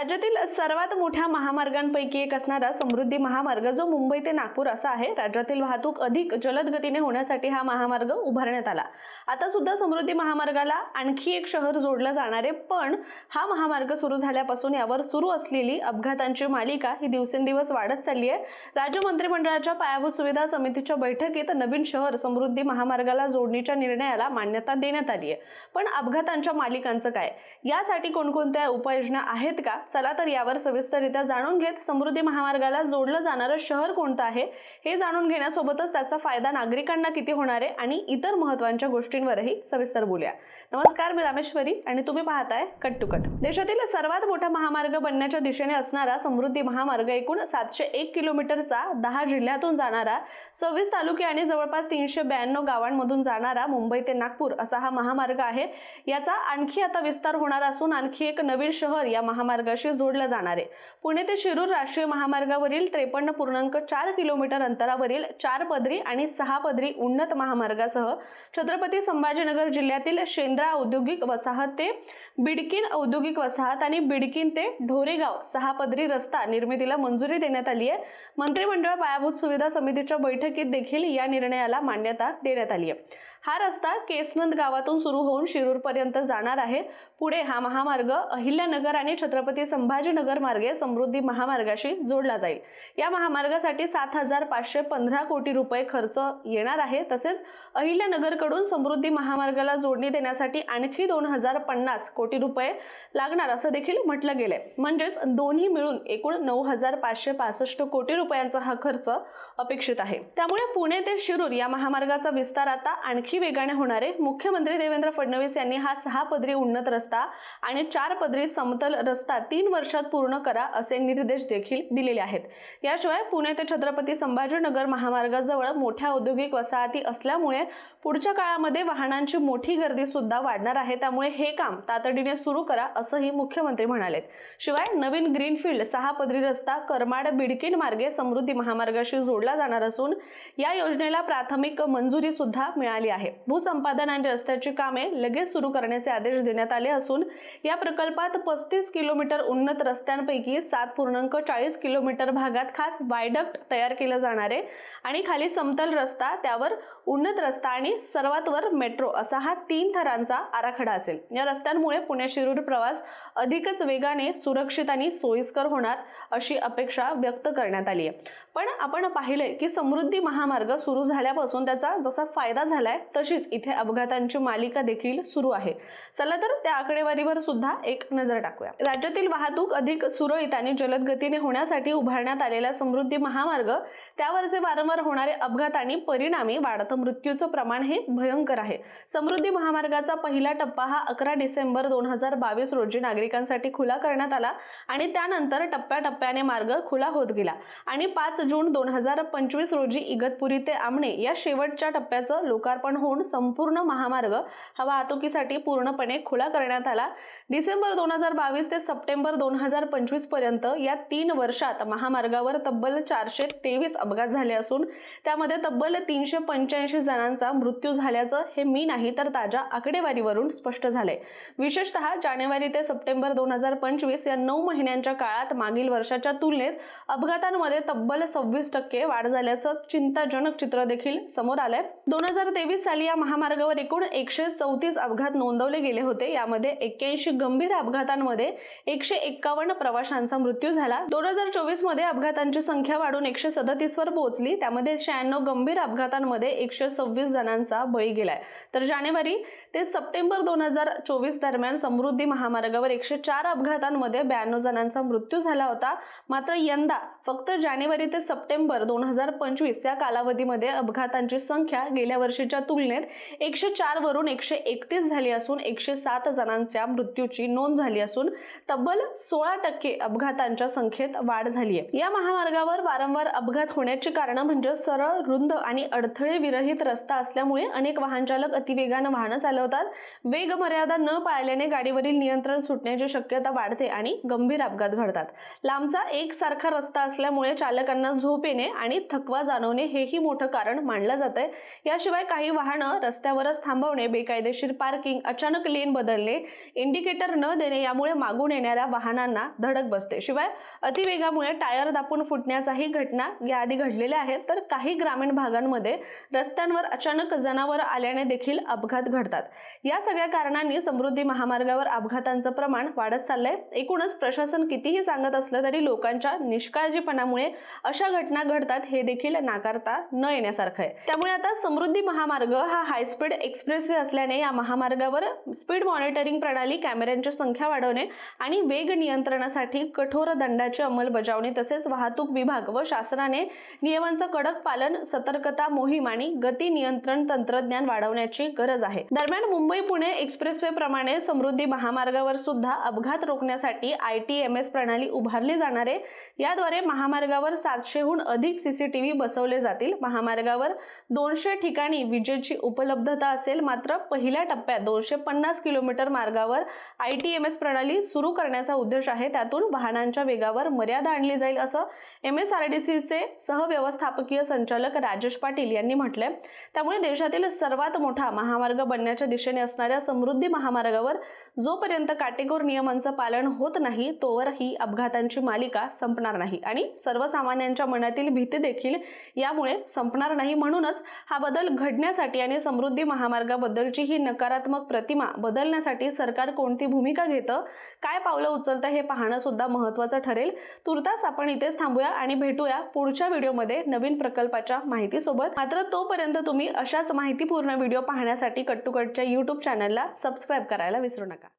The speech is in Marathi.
राज्यातील सर्वात मोठ्या महामार्गांपैकी एक असणारा समृद्धी महामार्ग जो मुंबई ते नागपूर असा आहे राज्यातील वाहतूक अधिक जलद गतीने होण्यासाठी हा महामार्ग उभारण्यात आला. आता सुद्धा समृद्धी महामार्गाला आणखी एक शहर जोडलं जाणार आहे पण हा महामार्ग सुरू झाल्यापासून यावर सुरू असलेली अपघातांची मालिका ही दिवसेंदिवस वाढत चालली आहे. राज्य मंत्रिमंडळाच्या पायाभूत सुविधा समितीच्या बैठकीत नवीन शहर समृद्धी महामार्गाला जोडणीच्या निर्णयाला मान्यता देण्यात आली आहे. पण अपघातांच्या मालिकांचं काय? यासाठी कोणकोणत्या उपाययोजना आहेत का? चला तर यावर सविस्तररित्या जाणून घेत समृद्धी महामार्गाला जोडलं जाणारं शहर कोणतं आहे हे जाणून घेण्यासोबतच त्याचा फायदा नागरिकांना किती होणार आहे आणि इतर महत्त्वाच्या गोष्टींवरही सविस्तर बोलूया. नमस्कार मी रामेश्वरी आणि तुम्ही पाहताय कट टू कट. देशातील सर्वात मोठा महामार्ग बनण्याच्या दिशेने असणारा समृद्धी महामार्ग एकूण सातशे एक किलोमीटरचा दहा जिल्ह्यातून जाणारा सव्वीस तालुके आणि जवळपास तीनशे ब्याण्णव गावांमधून जाणारा मुंबई ते नागपूर असा हा महामार्ग आहे. याचा आणखी आता विस्तार होणार असून आणखी एक नवीन शहर या महामार्गाशी जोडलं जाणार आहे. पुणे ते शिरूर राष्ट्रीय महामार्गावरील त्रेपन्न पूर्णांक चार किलोमीटर अंतरावरील चार पदरी आणि सहा पदरी उन्नत महामार्गासह छत्रपती संभाजीनगर जिल्ह्यातील शेंद्रा औद्योगिक वसाहत ते बिडकीन औद्योगिक वसाहत आणि बिडकीन ते ढोरेगाव सहा पदरी रस्ता निर्मितीला मंजुरी देण्यात आली आहे. मंत्रिमंडळ पायाभूत सुविधा समितीच्या बैठकीत देखील या निर्णयाला मान्यता देण्यात आली आहे. हा रस्ता केसनंद गावातून सुरू होऊन शिरूरपर्यंत जाणार आहे. पुढे हा महामार्ग अहिल्यानगर आणि छत्रपती संभाजीनगर मार्गे समृद्धी महामार्गाशी जोडला जाईल. या महामार्गासाठी सात हजार पाचशे पंधरा कोटी रुपये खर्च येणार आहे. तसेच अहिल्यानगरकडून समृद्धी महामार्गाला जोडणी देण्यासाठी आणखी दोन हजार पन्नास कोटी रुपये लागणार असं देखील म्हटलं गेलंय. म्हणजेच दोन्ही मिळून एकूण नऊ हजार पाचशे पासष्ट कोटी रुपयांचा हा खर्च अपेक्षित आहे. त्यामुळे पुणे ते शिरूर या महामार्गाचा विस्तार आता आणखी वेगाने होणारे मुख्यमंत्री देवेंद्र फडणवीस यांनी हा सहा पदरी उन्नत रस्ता आणि चार पदरी समतल रस्ता तीन वर्षात पूर्ण करा असे निर्देश देखील दिलेले आहेत. याशिवाय पुणे ते छत्रपती संभाजीनगर महामार्गाजवळ मोठ्या औद्योगिक वसाहती असल्यामुळे पुढच्या काळामध्ये वाहनांची मोठी गर्दी सुद्धा वाढणार आहे. त्यामुळे हे काम तातडीने सुरू करा असंही मुख्यमंत्री म्हणाले शिवाय नवीन ग्रीनफील्ड सहा पदरी रस्ता करमाड बिडकीन मार्गे समृद्धी महामार्गाशी जोडला जाणार असून या योजनेला प्राथमिक मंजुरी सुद्धा मिळाली आहे. भूसंपादन आणि रस्त्याची कामे लगेच सुरू करण्याचे आदेश देण्यात आले असून या प्रकल्पात पस्तीस किलोमीटर उन्नत रस्त्यांपैकी सात पूर्णांक चाळीस किलोमीटर भागात खास वायडक्ट तयार केलं जाणार आहे आणि खाली समतल रस्ता त्यावर उन्नत रस्ता आणि सर्वात वर मेट्रो असा हा तीन थरांचा आराखडा असेल. या रस्त्यांमुळे पुणे शिरूर प्रवास अधिकच वेगाने सुरक्षित आणि सोयीस्कर होणार अशी अपेक्षा व्यक्त करण्यात आली आहे. पण आपण पाहिलंय की समृद्धी महामार्ग सुरू झाल्यापासून त्याचा जसा फायदा झालाय तशीच इथे अपघातांची मालिका देखील सुरू आहे. चला तर त्या आकडेवारीवर सुद्धा एक नजर टाकूया. राज्यातील वाहतूक अधिक सुरळीत आणि जलद गतीने होण्यासाठी उभारण्यात आलेला समृद्धी महामार्ग त्यावरचे वारंवार होणारे अपघात आणि परिणामी वाढत मृत्यूचं प्रमाण हे भयंकर आहे. समृद्धी महामार्गाचा पहिला टप्पा हा अकरा डिसेंबर दोन हजार बावीस रोजी नागरिकांसाठी खुला करण्यात आला आणि त्यानंतर टप्प्याटप्प्याने मार्ग खुला होत गेला. आणि पाच जून दोन हजार पंचवीस रोजी इगतपुरी ते आमणे या शेवटच्या टप्प्याचं लोकार्पण होऊन संपूर्ण महामार्ग हवा वाहतुकीसाठी पूर्णपणे खुला करण्यात आला. डिसेंबर दोन हजार बावीस ते सप्टेंबर दोन हजार पंचवीसपर्यंत या तीन वर्षात महामार्गावर तब्बल चारशे तेवीस अपघात झाले असून त्यामध्ये तब्बल तीनशे पंच्याऐंशी जणांचा मृत्यू झाल्याचं हे मी नाही तर ताज्या आकडेवारीवरून स्पष्ट झालंय. विशेषतः जानेवारी ते सप्टेंबर दोन हजार पंचवीस या नऊ महिन्यांच्या काळात मागील वर्षाच्या तुलनेत अपघातांमध्ये तब्बल सव्वीस टक्के वाढ झाल्याचं चिंताजनक चित्र देखील समोर आलंय. दोन हजार तेवीस साली या महामार्गावर एकूण एकशे चौतीस अपघात नोंदवले गेले होते यामध्ये एक्क्याऐंशी गंभीर अपघातांमध्ये एकशे एक्कावन्न प्रवाशांचा मृत्यू झाला. दोन हजार चोवीसमध्ये अपघातांची संख्या वाढून एकशे सदतीस वर पोहोचली. त्यामध्ये शहाण्णव गंभीर अपघातांमध्ये एकशे सव्वीस जणांचा बळी गेलाय. तर जानेवारी ते सप्टेंबर दोन हजार चोवीस दरम्यान समृद्धी महामार्गावर एकशे चार अपघातांमध्ये ब्याण्णव जणांचा मृत्यू झाला होता. मात्र यंदा फक्त जानेवारी ते सप्टेंबर दोन हजार पंचवीस या कालावधीमध्ये अपघातांची संख्या गेल्या वर्षीच्या तुलनेत एकशे चार वरून एकशे एकतीस झाली असून एकशे सात जणांच्या मृत्यू मृत्यूची नोंद झाली असून तब्बल सोळा टक्के अपघातांच्या संख्येत वाढ झाली आहे. या महामार्गावर वारंवार अपघात होण्याची कारणं म्हणजे सरळ रुंद आणि अडथळे विरहित रस्ता असल्यामुळे अनेक वाहनचालक अतिवेगानं वाहनं चालवतात. वेग मर्यादा न पाळल्याने गाडीवरील नियंत्रण सुटण्याची शक्यता वाढते आणि गंभीर अपघात घडतात. लांबचा एकसारखा रस्ता असल्यामुळे चालकांना झोप येणे आणि थकवा जाणवणे हेही मोठं कारण मानलं जातंय. याशिवाय काही वाहनं रस्त्यावरच थांबवणे बेकायदेशीर पार्किंग अचानक लेन बदलणे इंडिकेटर न देणे यामुळे मागून येणाऱ्या वाहनांना धडक बसते. शिवाय अतिवेगामुळे टायर दापून फुटण्याचाही घटना याआधी घडलेल्या आहेत. तर काही ग्रामीण भागांमध्ये रस्त्यांवर अचानक जनावर आल्याने देखील अपघात घडतात. या सगळ्या कारणांनी समृद्धी महामार्गावर अपघातांचं प्रमाण वाढत चाललंय. एकूणच प्रशासन कितीही सांगत असलं तरी लोकांच्या निष्काळजीपणामुळे अशा घटना घडतात हे देखील नाकारता न येण्यासारखं आहे. त्यामुळे आता समृद्धी महामार्ग हा हायस्पीड एक्सप्रेसवे असल्याने या महामार्गावर स्पीड मॉनिटरिंग प्रणाली कॅमेऱ्यांची संख्या वाढवणे आणि वेग नियंत्रणासाठी कठोर दंडाची अंमलबजावणी तसेच वाहतूक विभाग व शासनाने नियमांचं कडक पालन सतर्कता मोहीम आणि गती नियंत्रण तंत्रज्ञान वाढवण्याची गरज आहे. दरम्यान मुंबई पुणे एक्सप्रेसवे प्रमाणे समृद्धी महामार्गावर सुद्धा अपघात रोखण्यासाठी आय टी एम एस प्रणाली उभारली जाणार आहे. याद्वारे महामार्गावर सातशेहून अधिक सीसीटीव्ही बसवले जातील. महामार्गावर दोनशे ठिकाणी विजेची उपलब्धता असेल मात्र पहिल्या टप्प्यात दोनशे पन्नास किलोमीटर मार्गावर आय टी एम एस प्रणाली सुरू करण्याचा उद्देश आहे. त्यातून वाहनांच्या वेगावर मर्यादा आणली जाईल असं एम एस आर डी सीचे सहव्यवस्थापकीय संचालक राजेश पाटील यांनी म्हटलंय. त्यामुळे देशातील सर्वात मोठा महामार्ग बनण्याच्या दिशेने असणाऱ्या समृद्धी महामार्गावर जोपर्यंत काटेकोर नियमांचं पालन होत नाही तोवर ही अपघातांची मालिका संपणार नाही. आणि सर्वसामान्यांच्या मनातील भीती देखील यामुळे संपणार नाही म्हणूनच हा बदल घडण्यासाठी आणि समृद्धी महामार्गाबद्दलची ही नकारात्मक प्रतिमा बदलण्यासाठी सरकार कोणती भूमिका घेतं. काय पावलं उचलतं हे पाहणं सुद्धा महत्त्वाचं ठरेल. तुर्तास आपण इथेच थांबूया आणि भेटूया पुढच्या व्हिडिओमध्ये नवीन प्रकल्पाच्या माहितीसोबत. मात्र तोपर्यंत तुम्ही अशाच माहितीपूर्ण व्हिडिओ पाहण्यासाठी कट्टुकटच्या यूट्यूब चॅनलला सबस्क्राईब करायला विसरू नका.